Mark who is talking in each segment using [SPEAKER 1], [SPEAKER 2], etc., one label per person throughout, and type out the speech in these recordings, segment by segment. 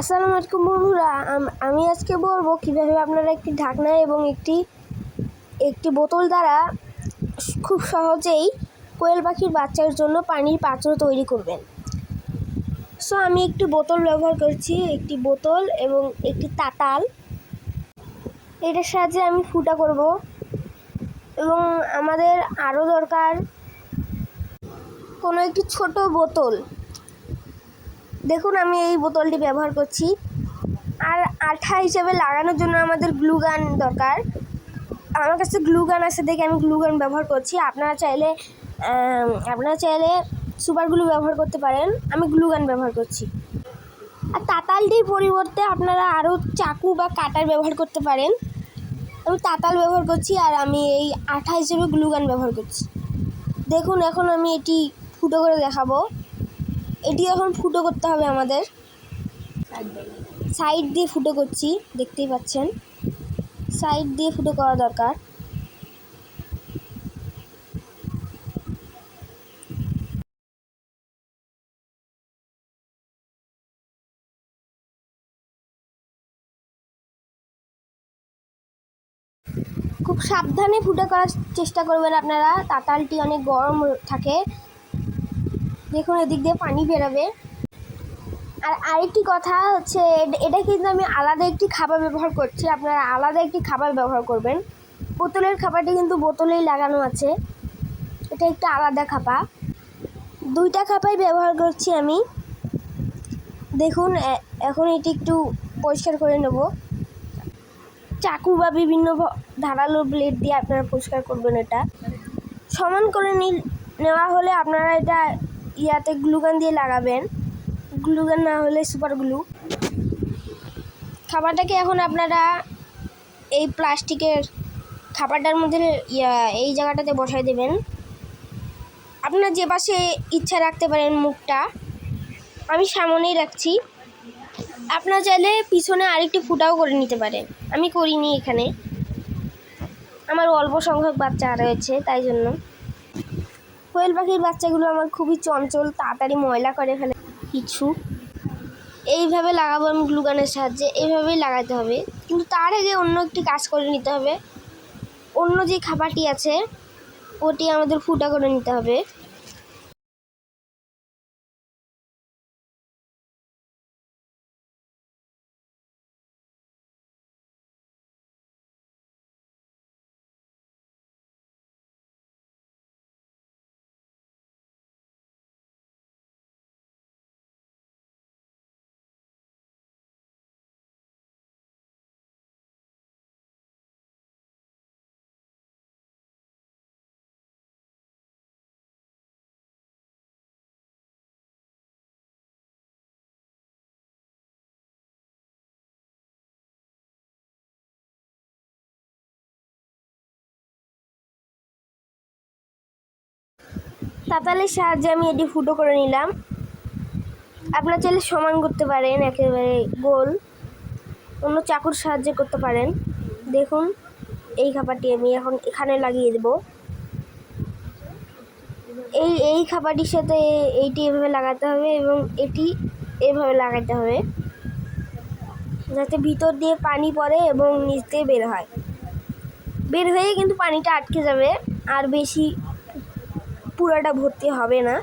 [SPEAKER 1] আসসালামু আলাইকুম বন্ধুরা, আমি আজকে বলব কীভাবে আপনারা একটি ঢাকনা এবং একটি একটি বোতল দ্বারা খুব সহজেই কোয়েল পাখির বাচ্চার জন্য পানির পাত্র তৈরি করবেন। সো আমি একটি বোতল ব্যবহার করছি, একটি বোতল এবং একটি তাতাল। এটার সাহায্যে আমি ফুটা করব এবং আমাদের আরও দরকার কোনো একটি ছোট বোতল। দেখুন, আমি এই বোতলটি ব্যবহার করছি। আর আঠা হিসেবে লাগানোর জন্য আমাদের গ্লু গান দরকার। আমার কাছে গ্লু গান আছে দেখে আমি গ্লু গান ব্যবহার করছি। আপনারা চাইলে আপনারা চাইলে সুপার গ্লু ব্যবহার করতে পারেন। আমি গ্লু গান ব্যবহার করছি। আর তাতালটির পরিবর্তে আপনারা আরও চাকু বা কাটার ব্যবহার করতে পারেন। আমি তাতাল ব্যবহার করছি আর আমি এই আঠা হিসেবে গ্লু গান ব্যবহার করছি। দেখুন, এখন আমি এটি ফুটো করে দেখাবো। এটি এখন ফুটো করতে হবে আমাদের। সাইড দিয়ে ফুটো করছি, দেখতেই পাচ্ছেন। সাইড দিয়ে ফুটো করা দরকার। খুব সাবধানে ফুটো করার চেষ্টা করবেন আপনারা। তাতালটি অনেক গরম থাকে। দেখুন, এদিক দিয়ে পানি বেরোবে। আর আরেকটি কথা হচ্ছে এট- কিন্তু আমি আলাদা একটি খাবার ব্যবহার করছি। আপনারা আলাদা একটি খাবার ব্যবহার করবেন। বোতলের খাবারটি কিন্তু বোতলেই লাগানো আছে। এটা একটা আলাদা খাপা। দুইটা খাপাই ব্যবহার করছি আমি। দেখুন এখন এটি একটু পরিষ্কার করে নেব। চাকু বা বিভিন্ন ধারালো ব্লেড দিয়ে আপনারা পরিষ্কার করবেন এটা। সমান করে নেওয়া হলে আপনারা এটা ইয়াতে গ্লুগান দিয়ে লাগাবেন। গ্লুগান না হলে সুপার গ্লু। খাবারটাকে এখন আপনারা এই প্লাস্টিকের খাবারটার মধ্যে এই জায়গাটাতে বসাই দেবেন। আপনার যে পাশে ইচ্ছা রাখতে পারেন মুখটা, আমি সামনেই রাখছি। আপনার চাইলে পিছনে আরেকটি ফুটাও করে নিতে পারেন। আমি করিনি এখানে। আমার অল্প সংখ্যক বাচ্চা রয়েছে, তাই জন্য। কোয়েল পাখির বাচ্চাগুলো আমার খুবই চঞ্চল তাড়াতাড়ি ময়লা করে ফেলে। কিছু? এইভাবে লাগাবো আমি গ্লুগানের সাহায্যে এইভাবেই লাগাতে হবে। কিন্তু তার আগে অন্য একটি কাজ করে নিতে হবে। অন্য যে খাবারটি আছে ওটি আমাদের ফুটা করে নিতে হবে। তাতালের সাহায্যে আমি এটি ফুটো করে নিলাম। আপনার চাইলে সমান করতে পারেন, একেবারে গোল। অন্য চাকুর সাহায্যে করতে পারেন। দেখুন, এই খাবারটি আমি এখন এখানে লাগিয়ে দেব। এই এই খাবারটির সাথে এইটি এভাবে লাগাতে হবে এবং এটি এভাবে লাগাতে হবে। যাতে ভিতর দিয়ে পানি পড়ে এবং নিচ দিয়ে বের হয়। বের হয়ে কিন্তু পানিটা আটকে যাবে, আর বেশি পুরোটা ভর্তি হবে না।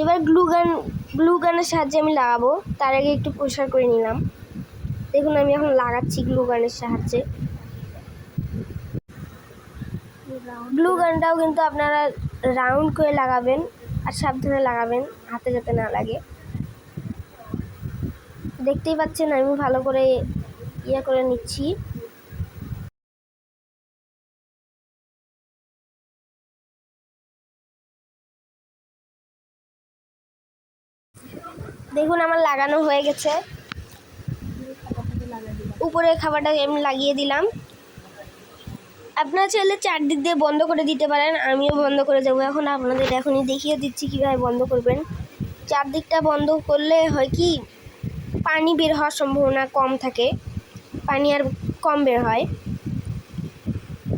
[SPEAKER 1] এবার গ্লু গান গ্লু গানের সাহায্যে আমি লাগাবো। তার আগে একটু পরিষ্কার করে নিলাম। দেখুন, আমি এখন লাগাচ্ছি গ্লু গানের সাহায্যে। গ্লু গানটাও কিন্তু আপনারা রাউন্ড করে লাগাবেন আর সাবধানে লাগাবেন, হাতে যাতে না লাগে। দেখতেই পাচ্ছেন, আমি ভালো করে ইয়ে করে নিচ্ছি। দেখুন আমার লাগানো হয়ে গেছে। উপরে খাবারটা আমি লাগিয়ে দিলাম। আপনারা চাইলে চারদিক দিয়ে বন্ধ করে দিতে পারেন, আমিও বন্ধ করে দেবো। এখন আপনাদের এখনই দেখিয়ে দিচ্ছি কীভাবে বন্ধ করবেন। চারদিকটা বন্ধ করলে হয় কি, পানি বের হওয়ার সম্ভাবনা কম থাকে। পানি আর কম বের হয়।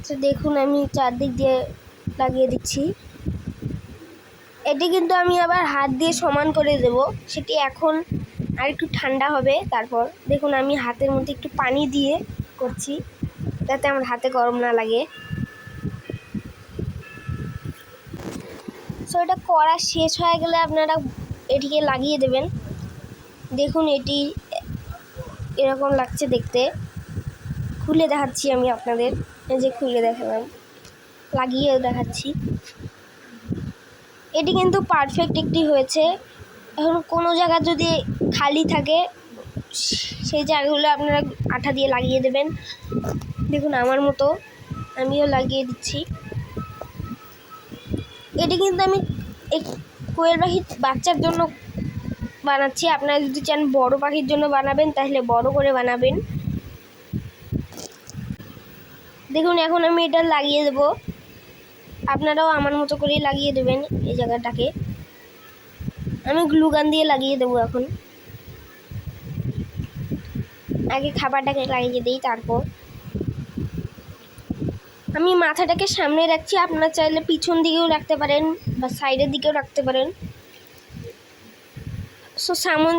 [SPEAKER 1] তো দেখুন আমি চারদিক দিয়ে লাগিয়ে দিচ্ছি। এটি কিন্তু আমি আবার হাত দিয়ে সমান করে দেব। সেটি এখন আর একটু ঠান্ডা হবে, তারপর দেখুন আমি হাতের মধ্যে একটু পানি দিয়ে করছি, যাতে আমার হাতে গরম না লাগে। সো এটা করা শেষ হয়ে গেলে আপনারা এটিকে লাগিয়ে দেবেন। দেখুন এটি এরকম লাগছে দেখতে। খুলে দেখাচ্ছি আমি আপনাদের। যে খুলে দেখালাম। লাগিয়েও দেখাচ্ছি। এটি কিন্তু পারফেক্ট একটি হয়েছে। এখন কোনো জায়গা যদি খালি থাকে, সেই জায়গাগুলো আপনারা আঠা দিয়ে লাগিয়ে দেবেন। দেখুন আমার মতো, আমিও লাগিয়ে দিচ্ছি। এটি কিন্তু আমি কোয়েল পাখির বাচ্চার জন্য বানাচ্ছি। আপনারা যদি চান বড় পাখির জন্য বানাবেন, তাহলে বড় করে বানাবেন। দেখুন, এখন আমি এটা লাগিয়ে দেবো। আপনারাও আমার মতো করেই লাগিয়ে দেবেন এই জায়গাটাকে। আমি গ্লুগান দিয়ে লাগিয়ে দেবো এখন। আগে খাবারটাকে লাগিয়ে দিই, তারপর। আমি মাথাটাকে সামনে রাখছি, আপনারা চাইলে পিছন দিকেও রাখতে পারেন বা সাইডের দিকেও রাখতে পারেন। সো সামন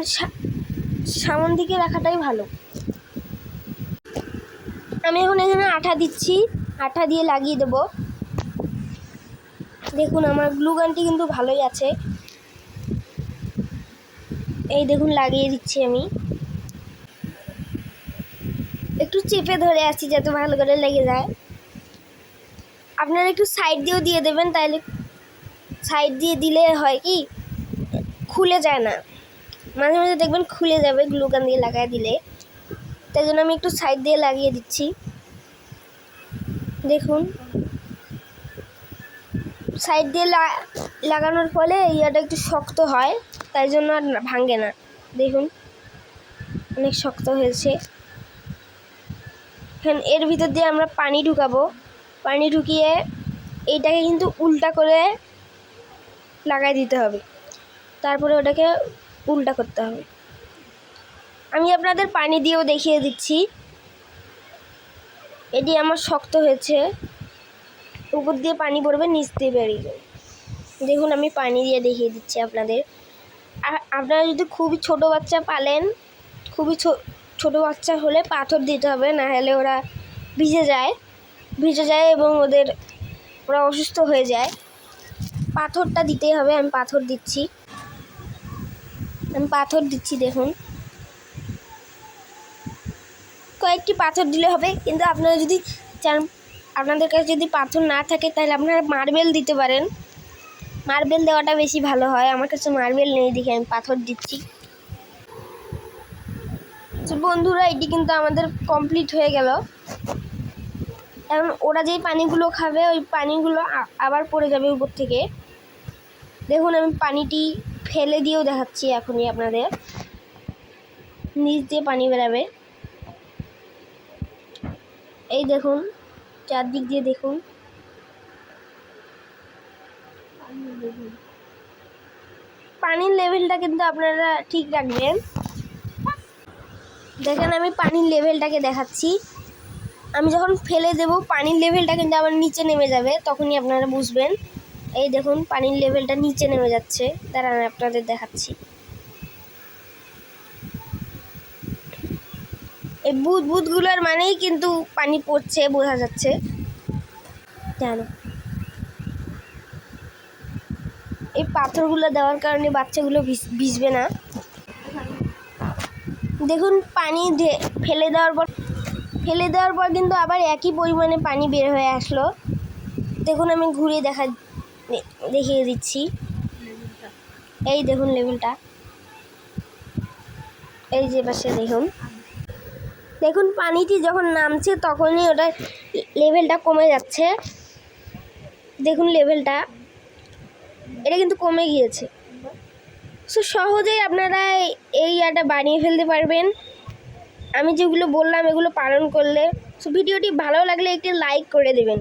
[SPEAKER 1] সামন দিকে রাখাটাই ভালো। আমি এখন এখানে আঠা দিচ্ছি, আঠা দিয়ে লাগিয়ে দেবো। দেখুন, আমার গ্লু গানটি কিন্তু ভালোই আছে। এই দেখুন, লাগিয়ে দিচ্ছি আমি। একটু চেপে ধরে আছি যাতে ভালো করে লেগে যায়। আপনারা একটু সাইড দিয়েও দিয়ে দেবেন তাহলে সাইড দিয়ে দিলে হয় কি, খুলে যায় না। মাঝে মাঝে দেখবেন খুলে যাবে গ্লুগান দিয়ে লাগায় দিলে। তাই জন্য আমি একটু সাইড দিয়ে লাগিয়ে দিচ্ছি। দেখুন সাইড দিয়ে লাগানোর ফলে ইয়াটা একটু শক্ত হয়, তাই জন্য আর ভাঙে না। দেখুন, অনেক শক্ত হয়েছে। এখন এর ভিতর দিয়ে আমরা পানি ঢুকাবো। পানি ঢুকিয়ে এইটাকে কিন্তু উল্টা করে লাগাই দিতে হবে। তারপরে ওটাকে উল্টা করতে হবে। আমি আপনাদের পানি দিয়েও দেখিয়ে দিচ্ছি। এটি আমার শক্ত হয়েছে। উপর দিয়ে পানি পড়বে, নিচ দিয়ে বেরিয়ে যাবে। দেখুন, আমি পানি দিয়ে দেখিয়ে দিচ্ছি আপনাদের। আপনারা যদি খুবই ছোট বাচ্চা পালেন, খুবই ছোট বাচ্চা হলে পাথর দিতে হবে, না হলে ওরা ভিজে যায়। ভিজে যায় এবং ওদের, ওরা অসুস্থ হয়ে যায়। পাথরটা দিতেই হবে, আমি পাথর দিচ্ছি। আমি পাথর দিচ্ছি, দেখুন। কয়েকটি পাথর দিলে হবে, কিন্তু আপনারা যদি চান আপনাদের কাছে যদি পাথর না থাকে, তাহলে আপনারা মার্বেল দিতে পারেন। মার্বেল দেওয়াটা বেশি ভালো হয়। আমার কাছে মার্বেল নেই, দেখে আমি পাথর দিচ্ছি। বন্ধুরা, এটি কিন্তু আমাদের কমপ্লিট হয়ে গেল। এখন ওরা যেই পানিগুলো খাবে, ওই পানিগুলো আবার পড়ে যাবে উপর থেকে। দেখুন, আমি পানিটি ফেলে দিয়েও দেখাচ্ছি এখনই আপনাদের। নিচ দিয়ে পানি বেরাবে। এই দেখুন চারদিক দিয়ে দেখুন। পানির লেভেলটা কিন্তু আপনারা ঠিক রাখবেন। দেখেন আমি পানির লেভেলটাকে দেখাচ্ছি। আমি যখন ফেলে দেব, পানির লেভেলটা কিন্তু আবার নিচে নেমে যাবে, তখনই আপনারা বুঝবেন। এই দেখুন, পানির লেভেলটা নিচে নেমে যাচ্ছে। দাঁড়ান আপনাদের দেখাচ্ছি। এই বুদ বুদগুলোর মানেই কিন্তু পানি পড়ছে, বোঝা যাচ্ছে। জানো। এই পাথরগুলো দেওয়ার কারণে বাচ্চাগুলো ভিজ- ভিজবে না। দেখুন, পানি ফেলে দেওয়ার পর, ফেলে দেওয়ার পর কিন্তু আবার একই পরিমাণে পানি বের হয়ে আসলো। দেখুন, আমি ঘুরে দেখা দেখিয়ে দিচ্ছি। এই দেখুন লেভেলটা। এই যে পাশে দেখুন। দেখুন, পানিটি যখন নামছে তখনই ওটা লেভেলটা কমে যাচ্ছে। দেখুন লেভেলটা এটা কিন্তু কমে গিয়েছে। সো সহজেই আপনারা এই ইয়াটা বানিয়ে ফেলতে পারবেন। আমি যেগুলো বললাম, এগুলো পালন করলে। সো ভিডিওটি ভালো লাগলে একটি লাইক করে দেবেন।